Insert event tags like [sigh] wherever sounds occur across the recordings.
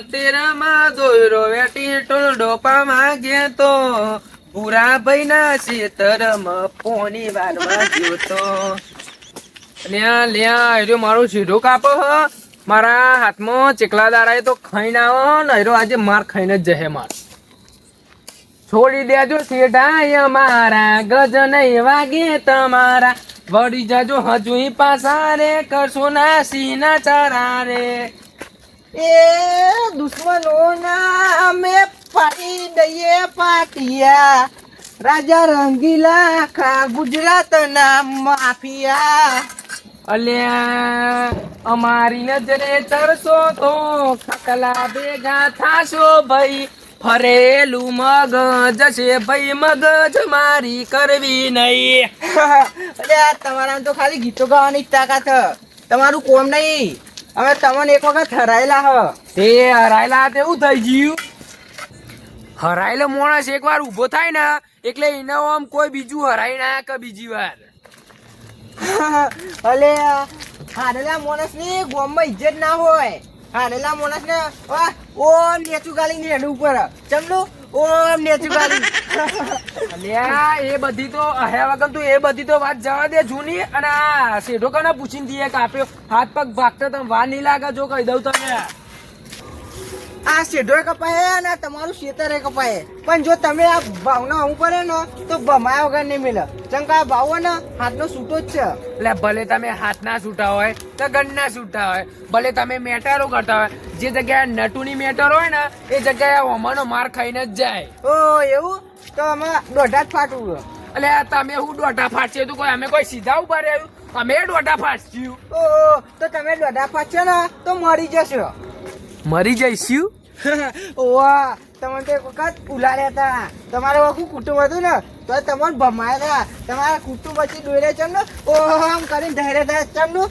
તેરામાં દોયરો વેટી મારો કાપો મારા હાથમાં ચેકલા દાડાએ તો ખાઈને આવો ને આજે માર ખાઈને જ જહે માર. છોડી દેજો શેઠા અમારા ગજ નહીં વાગે તમારા. વળી જજો હજુ પાછા રે કરશો ના સીના ચારા રે એ દુશ્મનોના અમે પાડી દઈએ પાટિયા. રાજા રંગીલા આખા ગુજરાતના માફિયા. અલ્યા અમારી નજરે તરસો તો ખકલા ભેગા થાશો ભાઈ. ફરેલું મગજ છે ભાઈ, મગજ મારી કરવી નહીં. અલ્યા તમારા તો ખાલી ગીતો ગાવાની તાકાત. તમારું કોમ નહીં. અમે તમને એક વખત હરાયેલા હ. તે હરાયેલા તેવું થઈ ગયું? હરાયેલો માણસ એકવાર ઊભો થાય ને એટલે એને આમ કોઈ બીજું હરાઈ ના કે બીજી વાર. [laughs] અલે હારેલા માણસની ગોમમાં ઇજ્જત ના હોય. હારેલા માણસ ને ઓમ નેચું ગાલી ને હેડ ઉપર ચમલું ઓમ નેચું ગાલી એ બધી તો હયા વગર તું એ બધી તો વાત જવા દે જૂની. અને આ શેઠો કને પૂછીને દીએ કાપ્યો હાથ પગ ભાગતા તમે વાર નહીં લાગે જો કહી દઉં તમને. આ શેઢોય કપાય અને તમારું ખેતરે કપાય પણ જો તમે આ ભાવના હું પડે ને તો ભમાયા વગર નહીં મિલે. ચમ કે આ ભાવ ને હાથનો છૂટો જ છે. એટલે ભલે તમે હાથના છૂટા હોય તો ગનના છૂટા હોય ભલે તમે મેટરો કરતા હોય જે જગ્યાએ નટુની મેટર હોય ને એ જગ્યાએ હોમાનો માર ખાઈને જ જાય. ઓ એવું? તો અમે દોઢા જ ફાટવું એટલે તમે હું દોઢા ફાટશે તું કોઈ? અમે કોઈ સીધા ઊભા રહ્યું? અમે દોઢા ફાટશું. ઓ તો તમે દોઢા ફાટશો ને તો મરી જશો. મરી જઈશું? [laughs] ઓવા તમે તો એક વખત ઉલાડ્યા હતા. તમારે આખું કુટુંબ હતું ને તો તમારે ભમાયા હતા. તમારા કુટુંબ પછી છે ને ઓમ કરીને ધૈર્ય હતા ચમનું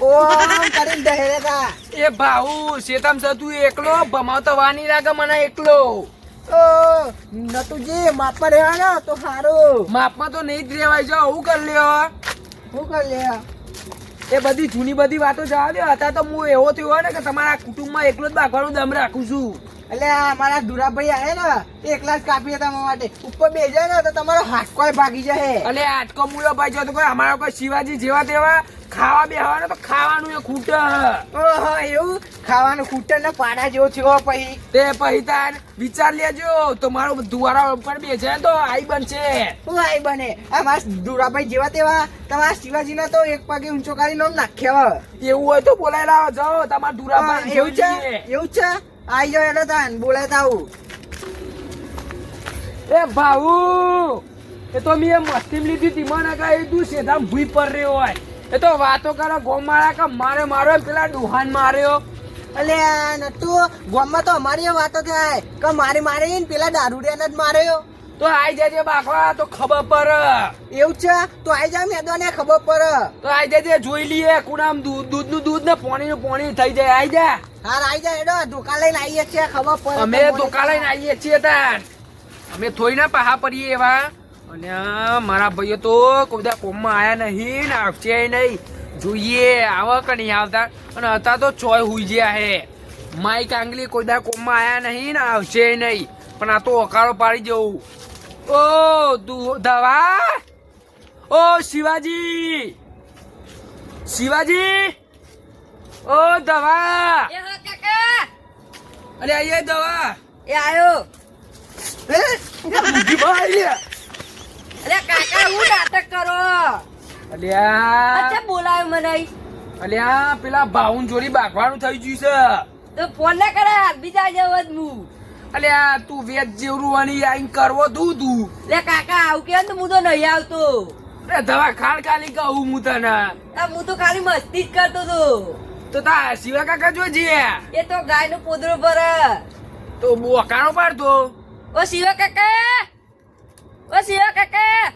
ઓમ કરીને ધૈર્ય હતા. એ ભાઉ શેતામ સર તું એકલો? ભમાવતો વાની લાગે મને એકલો. ઓ નતુજી માપમાં રહેવાના તો સારું માપમાં તો નહીં જ રહેવાય જો હું કરી લ્યો. શું કરી લે એ બધી જૂની બધી વાતો જવા દો હતા તો હું એવો થયો હોય ને કે તમારા કુટુંબમાં એકલો જ બાગવાનું દમ રાખું છું. એટલે અમારા મારા દુરાભાઈ આવે ને એ એકલા જ કાપી હતા મારા માટે. ઉપર બે જાય ને તો તમારો હાથકો ભાગી જાય અને આટકો મૂળો ભાઈ જો તો કોઈ અમારા કોઈ શિવાજી જેવા તેવા ખાવા બેહવાનો તો ખાવાનું એ ખૂટ. ઓહો એવું? ખાવાનું ખૂટર ને પાડા જેવો થયો પછી. તે પછી તાર વિચાર લેજો તો મારો દુવારા ઉપર બેસે તો આઈ બનશે. હું આઈ બને? આ મારા દુરાભાઈ જેવા તેવા તમારા શિવાજીના તો એક પગે ઊંચો કરી નો નાખ્યા એવું હોય તો બોલાય લાવો જાઓ તમારા દુરાભાઈ એવું છે? એવું છે? આઈ જાઓ એટલે તાન બોલાય તાવું એ ભાઉ એ તો મેં મસ્તી લીધી તી મને કઈ તું સીધા ભૂઈ પર રહ્યો હોય. એ તો વાતો કરો ગોમાળા કે મારે મારો પેલા દુહાન માર્યો. એટલે નટુ ગામમાં તો અમારી વાતો થાય કે મારી મારી ને પેલા દારૂડિયાને જ માર્યો. તો આઈ જજે બાખવા તો ખબર પર એવું છે? તો આઈ જા મેદોને ખબર પડે. તો આઈ જજે જોઈ લઈએ કુણામ દૂધ દૂધનું દૂધ ને પાણીનું પાણી થઈ જાય. આઈ જા. હાર આઈ જા એડો દુકાન લઈને આવીએ છીએ ખબર પડે અમે દુકાન લઈને આવીએ છીએ તાર. અમે થોડી ના પાહા પડીએ એવા. અને મારા ભાઈઓ તો કોઈ કોમમાં આવ્યા નહીં ને આવશે નહીં. જોઈએ આવા કે નહીં આવતા. અને હતા તો ચોય હુઈ ગયા હે. માઈક આંગલી કોઈ દા કોમમાં આવ્યા નહીં ને આવશે નહીં. પણ આ તો ઓકાળો પાડી જવું. ઓ તું દવા. ઓ શિવાજી. શિવાજી. ઓ દવા. એ અરે આયે દવા. એ આયો. ભાઈ લે. અરે કાકા હું નાટક કરો. અલ્યા. અચ્છા બોલાયો મને? અલ્યા પેલા ભાઉન જોડી બાગવાનું થઈ ગયું તો ફોન ના કરે બીજા જેવો જ હું અલ્યા તું વેચ જેવરું આની કરવો તું તું. લે કાકા આવું કે તો હું તો નહીં આવતો. અરે દવા ખાલી કહું હું તને. હું તો ખાલી મસ્તી જ કરતો તો. તા શિવા કાકા જોજે એ તો ગાય નો પોદરો પર. તો બોકાણો પાડતો. ઓ શિવા કાકા! ઓ શિવા કાકા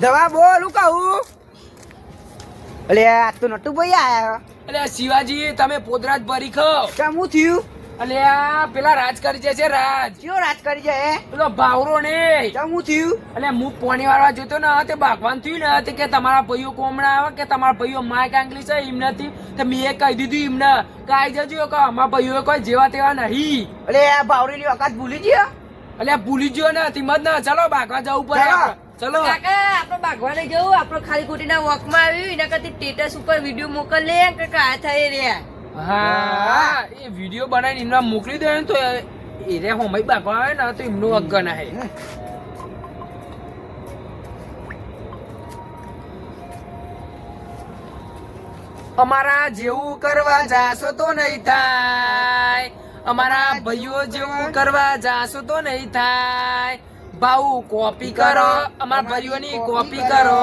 દવા બોલ હું કહું? અલે આ તો નટુ ભાઈ આયા અલ્યા શિવાજી તમે પોદરાજ ભરી ખાઓ કેમ થયું? અલે આ પેલા રાજ કરી જાય રાજ. કયો રાજ કરી જાય પેલો ભાવરો ને. ચમ થયું? એટલે હું પોણી વાળવા જોતો ને તે ભાગવાન થયું ને તે કે તમારા ભાઈઓ કોમડા આવે કે તમારા ભાઈઓ માઇક આંગલી છે એમ નથી. તો મેં કહી દીધું એમને. કે જજો કે અમારા ભાઈઓ કોઈ જેવા તેવા નહીં. અરે આ વખત ભૂલી ગયા? એટલે ભૂલી ગયો ને તિમત ના ચલો ભાગવા જવું પડે ચલો. કાકા આપણે ભાગવાને જવું આપણો ખાલી ખોટીના વોકમાં આવ્યું એના કરતી સ્ટેટસ ઉપર વીડિયો મોકલે કે આ થાય રહ્યા હા એ વીડિયો બનાવીને એમના મોકલી દે ને તો એ- રે હોમઈ ભાગવા આવે ને તો એમનું અગન હે. અમારા જેવું કરવા જાશો તો નહીં થાય. અમારા ભાઈઓ જેવું કરવા જાશો તો નહીં થાય. ભાઉ કોપી કરો, અમારા ભાઈઓની કોપી કરો.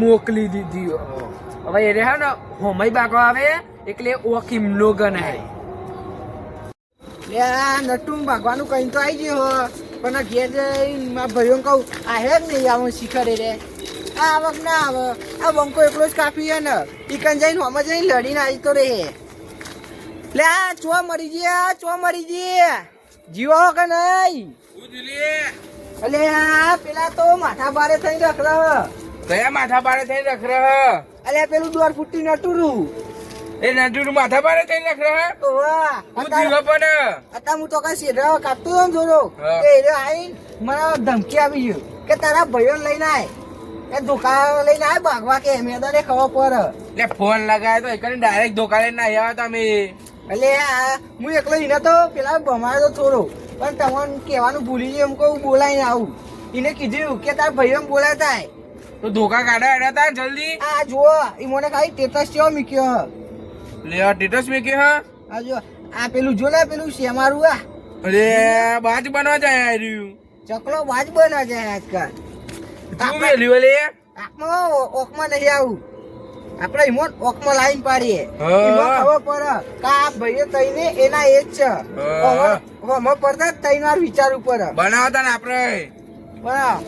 મોકલી દીધી હવે એ રહ્યા ને હોમય બાકો આવે, એટલે ઓકીમ નો ગણાય નટું ભાગવાનું કઈ તો આવી ગયો. પણ ઘેર જઈને ભાઈઓ કહું, આ હે જ નહીં આવું શીખરે રે. આવક ના આવે. આ બંકો એકલો જ કાપી ને. ઈકન જઈને હોમ જઈને લડીને આવી તો રે લે આ ચો મરી ગયા ચો મરી ગયા જીવો કે નહીં? અલે આ પેલા તો માથા ભારે થઈને રખરા કયા માથા પાડે થઈને રખરા અલે પેલું દોર ફૂટી નટુરું. એ નટુર માથા પાડે થઈ રખ રહ ઓવા હું જીવો પણ અતા હું તો કઈ સીધા કાપતો જોરો એ આઈ મને ધમકી આવી ગયું કે તારા ભાઈઓ લઈને આય. એ ધોકા લઈને આય ભાગવા કે મેદાને ખબર પડે. એટલે ફોન લગાવ્યો તો એકને ડાયરેક્ટ ધોકા લઈને આવ્યા તમે. એટલે હું એકલો એને તો પેલા ભમાયો તો થોડો. પણ તમને કહેવાનું ભૂલી ગયું એમ કહું બોલાઈને આવું. એને કીધું કે તારા ભાઈઓ બોલાય થાય. તો ધોકા કાઢા હેડા તા જલ્દી? આ જુઓ એ મને ખાલી ટેટસ કેવો મૂક્યો હ. લે આ ટેટસ મૂક્યો હા? આ જો આ પેલું જો ને પેલું શેમારું આ. અરે બાજ બનવા જાય આ રહ્યું. ચકલો બાજ બના જાય આજકાલ. શું મેલ્યું લે આંખમાં ઓખમાં નહીં આવું. આપણે ઈમોન ઓખમાં લાઈન પાડીએ. ઈમોન ખબર પડે કે આ ભાઈએ તઈને એના એજ છે. હા. પડતા તઈને વાર વિચારવું પડે. બનાવતા ને આપણે. બરાબર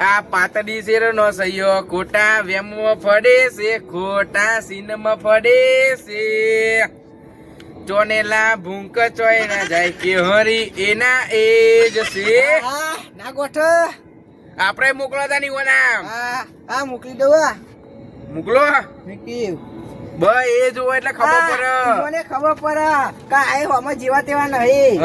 આ પાતળી શેર નો સૈયો ખોટા વેમો ફડે છે ખોટા સીનમાં ફડે છે. ચોનેલા ભૂંક ચોય ના જાય કે હરી એના એજ છે. ના ગોઠ. આપણે મોકલાતા નહીં ઓના હા હા મોકલી દઉં આ. મોકલો. મૂકી. બ એ જોવો એટલે ખબર પડે. મને ખબર પડે. કે આ હમણાં જેવા તેવા નહીં.